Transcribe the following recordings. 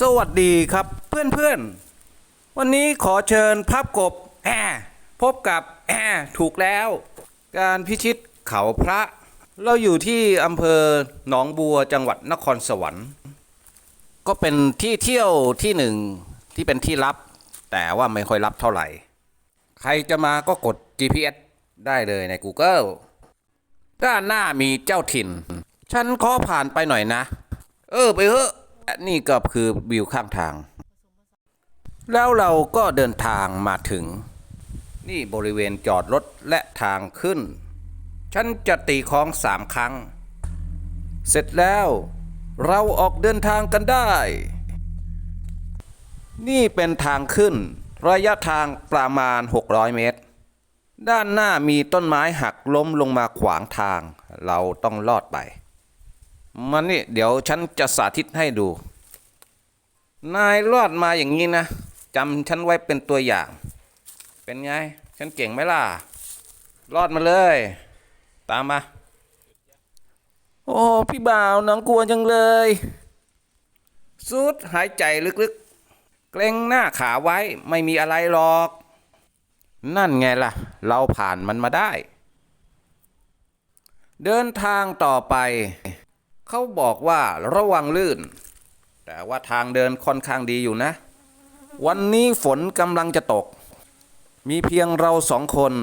สวัสดีครับเพื่อนๆ วันนี้ขอเชิญพับกบแอพบกับแอถูกแล้ว การพิชิตเขาพระ เราอยู่ที่อำเภอหนองบัวจังหวัดนครสวรรค์ ก็เป็นที่เที่ยวที่หนึ่งที่เป็นที่ลับ แต่ว่าไม่ค่อยลับเท่าไหร่ ใครจะมาก็กด GPS ได้เลยใน Google ด้านหน้ามีเจ้าถิ่น ฉันขอผ่านไปหน่อยนะ เออไปเถอะ นี่ก็คือวิวข้างทาง แล้วเราก็เดินทางมาถึง นี่บริเวณจอดรถและทางขึ้น ฉันจะตีคล้องสามครั้ง เสร็จแล้วเราออกเดินทางกันได้ นี่เป็นทางขึ้น ระยะทางประมาณ 600 เมตร ด้านหน้ามีต้นไม้หักล้มลงมาขวางทาง เราต้องลอดไป มันนี่เดี๋ยวฉันจะสาธิตให้ดู นายรอดมาอย่างนี้นะจำฉันไว้เป็นตัวอย่าง เป็นไง ฉันเก่งไหมล่ะ รอดมาเลย ตามมา โอ้พี่บ่าวน้องกลัวจังเลยสูดหายใจลึกๆ เกรงหน้าขาไว้ไม่มีอะไรหรอก นั่นไงล่ะ เราผ่านมันมาได้ เดินทางต่อไป เขาบอกว่าระวังลื่น แต่ว่าทางเดินค่อนข้างดีอยู่นะ วันนี้ฝนกำลังจะตก มีเพียงเราสองคน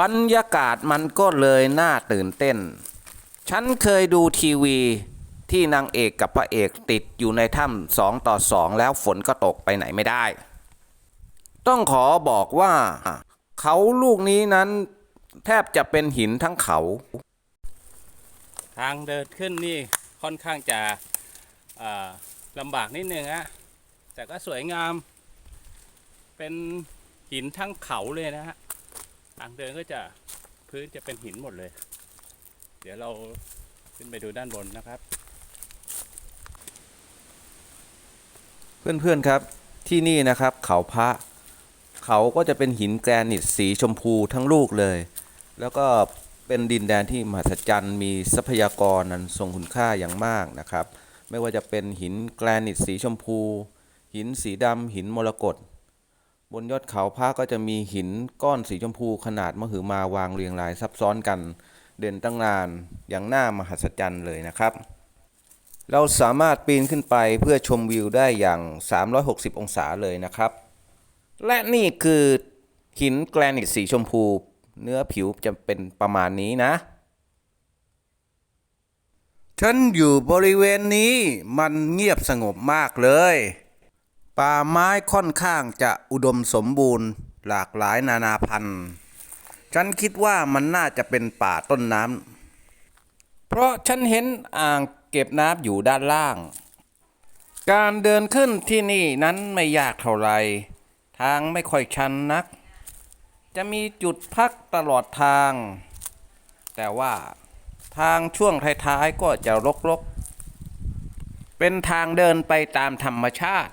บรรยากาศมันก็เลยน่าตื่นเต้น ฉันเคยดูทีวีที่นางเอกกับพระเอกติดอยู่ในถ้ำสองต่อสองแล้วฝนก็ตกไปไหนไม่ได้ ต้องขอบอกว่า เขาลูกนี้นั้น แทบจะเป็นหินทั้งเขา ทางเดินขึ้นนี่ค่อนข้างจะลำบากนิดนึงฮะแต่ก็สวยงาม เป็นหินทั้งเขาเลยนะฮะทางเดินก็จะพื้นจะเป็นหินหมดเลย เดี๋ยวเราขึ้นไปดูด้านบนนะครับ เพื่อนๆครับที่นี่นะครับเขาพระเขาก็จะเป็นหินแกรนิตสีชมพูทั้งลูกเลย แล้วก็ เป็นดินแดนที่มหัศจรรย์มีทรัพยากรนั้นทรงคุณค่าอย่างมากนะครับ ไม่ว่าจะเป็นหินแกรนิตสีชมพู หินสีดำหินมรกตบนยอดเขาพระก็จะมีหินก้อนสีชมพูขนาดมหึมาวางเรียงรายซับซ้อนกัน เด่นตั้งนานอย่างน่ามหัศจรรย์เลยนะครับ เราสามารถปีนขึ้นไปเพื่อชมวิวได้อย่าง 360 องศาเลยนะครับ และนี่คือหินแกรนิตสีชมพู เนื้อผิวจะเป็นประมาณนี้นะ ฉันอยู่บริเวณนี้มันเงียบสงบมากเลย ป่าไม้ค่อนข้างจะอุดมสมบูรณ์หลากหลายนานาพันธุ์ ฉันคิดว่ามันน่าจะเป็นป่าต้นน้ำ เพราะฉันเห็นอ่างเก็บน้ำอยู่ด้านล่าง การเดินขึ้นที่นี่นั้นไม่ยากเท่าไหรทางไม่ค่อยชันนัก จะมีจุดพักตลอดทาง แต่ว่าทางช่วงท้ายๆก็จะรกๆ เป็นทางเดินไปตามธรรมชาติ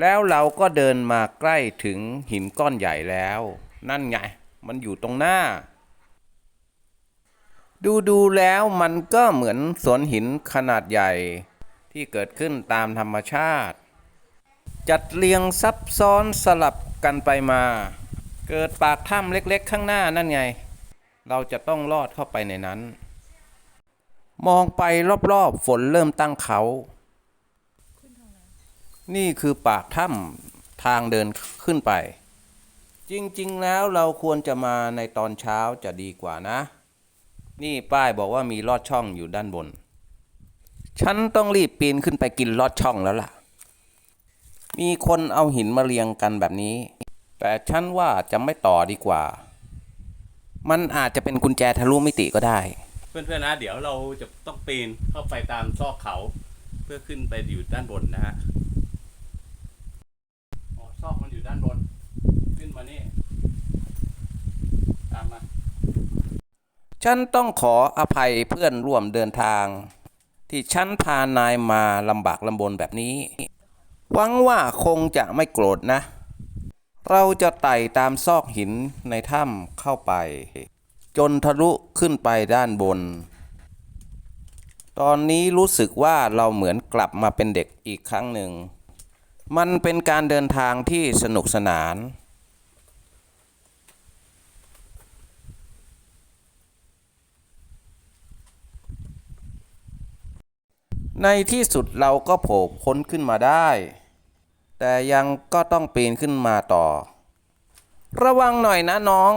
แล้วเราก็เดินมาใกล้ถึงหินก้อนใหญ่แล้ว นั่นไง มันอยู่ตรงหน้า ดูดูแล้วมันก็เหมือนสวนหินขนาดใหญ่ที่เกิดขึ้นตามธรรมชาติ จัดเรียงซับซ้อนสลับกันไปมา เกิดปากถ้ำเล็กๆ ข้างหน้านั่นไง เราจะต้องลอดเข้าไปในนั้น มองไปรอบๆ ฝนเริ่มตั้งเขา นี่คือปากถ้ำทางเดินขึ้นไป จริงๆ แล้วเราควรจะมาในตอนเช้าจะดีกว่านะ นี่ป้ายบอกว่ามีลอดช่องอยู่ด้านบน ฉันต้องรีบปีนขึ้นไปกินลอดช่องแล้วล่ะ มีคนเอาหินมาเรียงกันแบบนี้ แต่ฉันว่าจะไม่ต่อดีกว่า มันอาจจะเป็นกุญแจทะลุมิติก็ได้ เพื่อนๆนะ เดี๋ยวเราจะต้องปีนเข้าไปตามซอกเขา เพื่อขึ้นไปอยู่ด้านบนนะฮะอ๋อซอกมันอยู่ด้านบน ขึ้นมานี่ ตามมา ฉันต้องขออภัยเพื่อนร่วมเดินทาง ที่ฉันพานายมาลำบากลำบนแบบนี้ หวังว่าคงจะไม่โกรธนะ เราจะไต่ตามซอกหินในถ้ำเข้าไป จนทะลุขึ้นไปด้านบน ตอนนี้รู้สึกว่าเราเหมือนกลับมาเป็นเด็กอีกครั้งหนึ่ง มันเป็นการเดินทางที่สนุกสนาน ในที่สุดเราก็โผล่พ้นขึ้นมาได้ แต่ยังก็ต้องปีนขึ้นมาต่อ ระวังหน่อยนะน้อง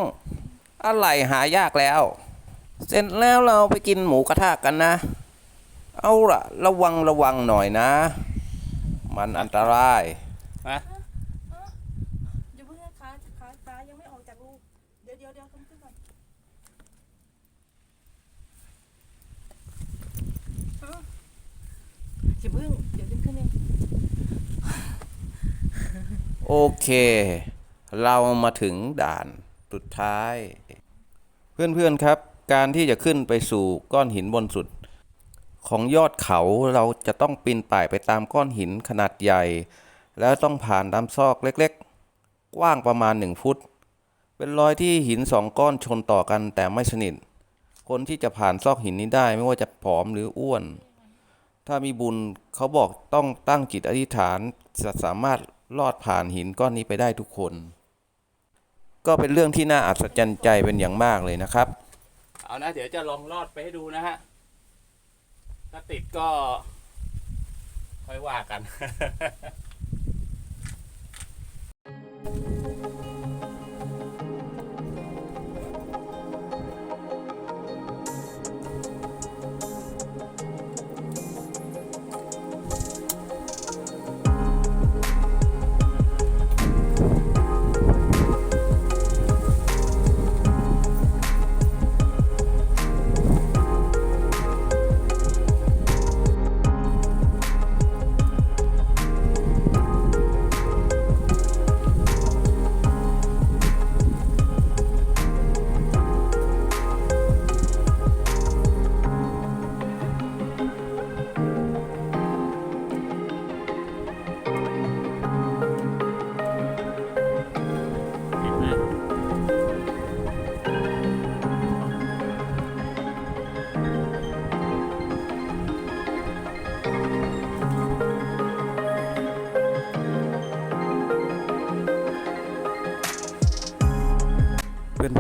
อะไรหายากแล้ว เสร็จแล้วเราไปกินหมูกระทะกันนะ เอาละระวังระวังหน่อยนะ มันอันตราย นะอย่าเพิ่งให้ขาขาขายังไม่ออกจากรูเดี๋ยวเดี๋ยวเดี๋ยวขึ้นขึ้นก่อนเอออย่าเพิ่งเดี๋ยวดึงขึ้นเอง โอเค เรามาถึงด่านสุดท้าย เพื่อนๆครับ การที่จะขึ้นไปสู่ก้อนหินบนสุด ของยอดเขาเราจะต้องปีนป่ายไปตามก้อนหินขนาดใหญ่ แล้วต้องผ่านตามซอกเล็กๆ กว้างประมาณหนึ่งฟุต เป็นรอยที่หินสองก้อนชนต่อกันแต่ไม่สนิท คนที่จะผ่านซอกหินนี้ได้ไม่ว่าจะผอมหรืออ้วน ถ้ามีบุญเขาบอกต้องตั้งจิตอธิษฐานจะสามารถ ลอดผ่านหินก้อนนี้ไปได้ทุกคน ก็เป็นเรื่องที่น่าอัศจรรย์ใจเป็นอย่างมากเลยนะครับ เอานะ เดี๋ยวจะลองลอดไปให้ดูนะฮะ ถ้าติดก็ ค่อยว่ากัน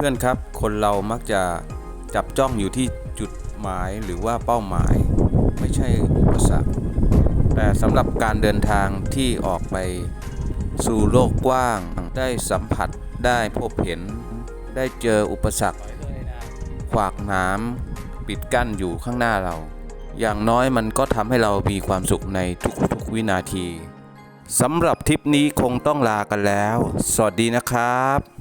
พื่อนๆครับ คนเรามักจะจับจ้องอยู่ที่จุดหมายหรือว่าเป้าหมาย ไม่ใช่อุปสรรค แต่สำหรับการเดินทางที่ออกไปสู่โลกกว้าง ได้สัมผัสได้พบเห็น ได้เจออุปสรรค ขวากหน้ำปิดกั้นอยู่ข้างหน้าเรา อย่างน้อยมันก็ทำให้เรามีความสุขในทุกๆวินาทีสำหรับทริปนี้คงต้องลากันแล้ว สวัสดีนะครับ